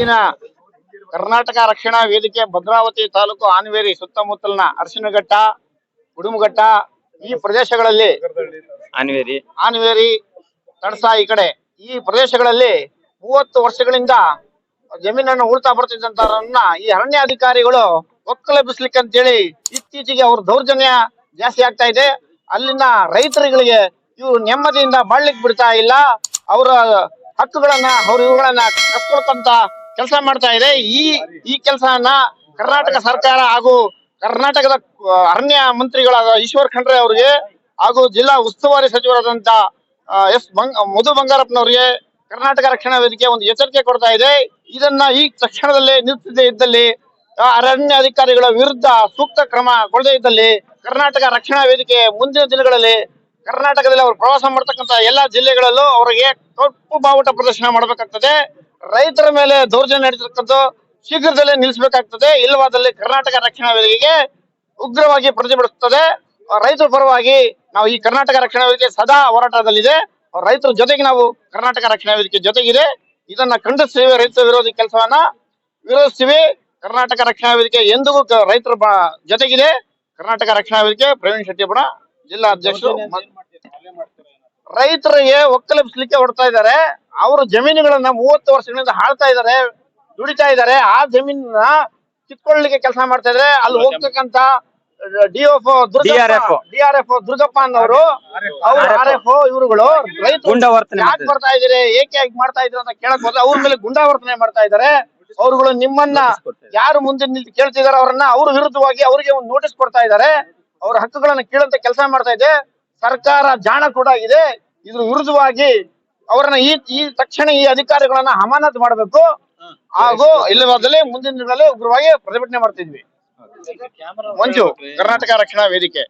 ದಿನ ಕರ್ನಾಟಕ ರಕ್ಷಣಾ ವೇದಿಕೆ ಭದ್ರಾವತಿ ತಾಲೂಕು ಆನ್ವೇರಿ ಸುತ್ತಮುತ್ತಲಿನ ಅರಸಿನಘಟ್ಟ ಉಡುಮಘಟ್ಟ ಈ ಪ್ರದೇಶಗಳಲ್ಲಿ ಆನವೇರಿ. ಆನವೇರಿ ತಡಸ ಈ ಕಡೆ ಈ ಪ್ರದೇಶಗಳಲ್ಲಿ ಮೂವತ್ತು ವರ್ಷಗಳಿಂದ ಜಮೀನನ್ನು ಉಳ್ತಾ ಬರ್ತಿದ್ದಂತ ಈ ಅರಣ್ಯ ಅಧಿಕಾರಿಗಳು ಒಕ್ಕಲೆಬ್ಬಿಸ್ಲಿಕ್ಕೆ ಅಂತೇಳಿ ಇತ್ತೀಚೆಗೆ ಅವ್ರ ದೌರ್ಜನ್ಯ ಜಾಸ್ತಿ ಆಗ್ತಾ ಇದೆ. ಅಲ್ಲಿನ ರೈತರುಗಳಿಗೆ ಇವ್ರು ನೆಮ್ಮದಿಯಿಂದ ಬಾಳ್ಲಿಕ್ಕೆ ಬಿಡ್ತಾ ಇಲ್ಲ. ಅವರ ಹಕ್ಕುಗಳನ್ನ ಅವ್ರ ಇವುಗಳನ್ನ ಕಸ್ಕೊಳ್ತಂತ ಕೆಲಸ ಮಾಡ್ತಾ ಇದೆ. ಈ ಈ ಕೆಲಸನ ಕರ್ನಾಟಕ ಸರ್ಕಾರ ಹಾಗೂ ಕರ್ನಾಟಕದ ಅರಣ್ಯ ಮಂತ್ರಿಗಳಾದ ಈಶ್ವರ್ ಖಂಡ್ರೆ ಅವರಿಗೆ ಹಾಗೂ ಜಿಲ್ಲಾ ಉಸ್ತುವಾರಿ ಸಚಿವರಾದಂತ ಎಸ್ ಬಂಗ್, ಮಧು ಬಂಗಾರಪ್ಪನವರಿಗೆ ಕರ್ನಾಟಕ ರಕ್ಷಣಾ ವೇದಿಕೆ ಒಂದು ಎಚ್ಚರಿಕೆ ಕೊಡ್ತಾ ಇದೆ. ಇದನ್ನ ಈ ತಕ್ಷಣದಲ್ಲೇ ನಿಲ್ಸದೇ ಇದ್ದಲ್ಲಿ ಅರಣ್ಯ ಅಧಿಕಾರಿಗಳ ವಿರುದ್ಧ ಸೂಕ್ತ ಕ್ರಮ ಕೊಡದೇ ಇದ್ದಲ್ಲಿ ಕರ್ನಾಟಕ ರಕ್ಷಣಾ ವೇದಿಕೆ ಮುಂದಿನ ದಿನಗಳಲ್ಲಿ ಕರ್ನಾಟಕದಲ್ಲಿ ಅವರು ಪ್ರವಾಸ ಮಾಡ್ತಕ್ಕಂತ ಎಲ್ಲಾ ಜಿಲ್ಲೆಗಳಲ್ಲೂ ಅವರಿಗೆ ಕಪ್ಪು ಬಾವುಟ ಪ್ರದರ್ಶನ ಮಾಡಬೇಕಾಗ್ತದೆ. ರೈತರ ಮೇಲೆ ದೌರ್ಜನ್ಯ ನಡೀತಕ್ಕಂಥ ಶೀಘ್ರದಲ್ಲೇ ನಿಲ್ಲಿಸಬೇಕಾಗ್ತದೆ. ಇಲ್ಲವಾದಲ್ಲಿ ಕರ್ನಾಟಕ ರಕ್ಷಣಾ ವೇದಿಕೆಗೆ ಉಗ್ರವಾಗಿ ಪ್ರತಿಭಟಿಸುತ್ತದೆ ರೈತರ ಪರವಾಗಿ ನಾವು ಈ ಕರ್ನಾಟಕ ರಕ್ಷಣಾ ವೇದಿಕೆ ಸದಾ ಹೋರಾಟದಲ್ಲಿದೆ. ರೈತರ ಜೊತೆಗೆ ನಾವು ಕರ್ನಾಟಕ ರಕ್ಷಣಾ ವೇದಿಕೆ ಜೊತೆಗಿದೆ. ಇದನ್ನ ಖಂಡಿಸ್ತೀವಿ ರೈತ ವಿರೋಧಿ ಕೆಲಸವನ್ನ ವಿರೋಧಿಸ್ತೀವಿ ಕರ್ನಾಟಕ ರಕ್ಷಣಾ ವೇದಿಕೆ ಎಂದಿಗೂ ರೈತರ ಜೊತೆಗಿದೆ. ಕರ್ನಾಟಕ ರಕ್ಷಣಾ ವೇದಿಕೆ ಪ್ರವೀಣ್ ಶೆಟ್ಟಿಪುರ ಜಿಲ್ಲಾ ಅಧ್ಯಕ್ಷರು ರೈತರಿಗೆ ಒಕ್ಕಲೆಬ್ಬಿಸ್ಲಿಕ್ಕೆ ಹೊಡ್ತಾ ಇದ್ದಾರೆ. ಅವರು ಜಮೀನುಗಳನ್ನ ಮೂವತ್ತು ವರ್ಷಗಳಿಂದ ಹಾಳ್ತಾ ಇದ್ದಾರೆ ದುಡಿತಾ ಇದ್ದಾರೆ. ಆ ಜಮೀನನ್ನ ಕಿತ್ಕೊಳ್ಳಿಕ್ಕೆ ಕೆಲಸ ಮಾಡ್ತಾ ಇದ್ರೆ ಅಲ್ಲಿ ಹೋಗ್ತಕ್ಕಂತ D F DRF. D R F Durgappa ಅನ್ನೋರು ಅವ್ರು ಆರ್ ಎಫ್ ಇವರುಗಳು ಯಾಕೆ ಬರ್ತಾ ಇದಾರೆ ಏಕೆ ಮಾಡ್ತಾ ಇದ್ರು ಅಂತ ಕೇಳಕ್ ಹೋದ್ರೆ ಅವ್ರ ಮೇಲೆ ಗುಂಡಾವರ್ತನೆ ಮಾಡ್ತಾ ಇದ್ದಾರೆ. ಅವ್ರುಗಳು ನಿಮ್ಮನ್ನ ಯಾರು ಮುಂದೆ ನಿಂತು ಕೇಳ್ತಿದಾರೆ ಅವರನ್ನ ಅವ್ರ ವಿರುದ್ಧವಾಗಿ ಅವ್ರಿಗೆ ಒಂದು ನೋಟಿಸ್ ಕೊಡ್ತಾ ಇದ್ದಾರೆ. ಅವ್ರ ಹಕ್ಕುಗಳನ್ನ ಕೇಳಂತ ಕೆಲಸ ಮಾಡ್ತಾ ಇದೆ. ಸರ್ಕಾರ ಜಾಣ ಕೂಡ ಇದೆ ಇದ್ರ ವಿರುದ್ಧವಾಗಿ ಅವರನ್ನ ಈ ಈ ತಕ್ಷಣ ಈ ಅಧಿಕಾರಿಗಳನ್ನ ಅಮಾನತ್ ಮಾಡಬೇಕು. ಹಾಗೂ ಇಲ್ಲವಾದಲ್ಲಿ ಮುಂದಿನ ದಿನಗಳಲ್ಲಿ ಉಗ್ರವಾಗಿ ಪ್ರತಿಭಟನೆ ಮಾಡ್ತಿದ್ವಿ. ಮಂಜು ಕರ್ನಾಟಕ ರಕ್ಷಣಾ ವೇದಿಕೆ.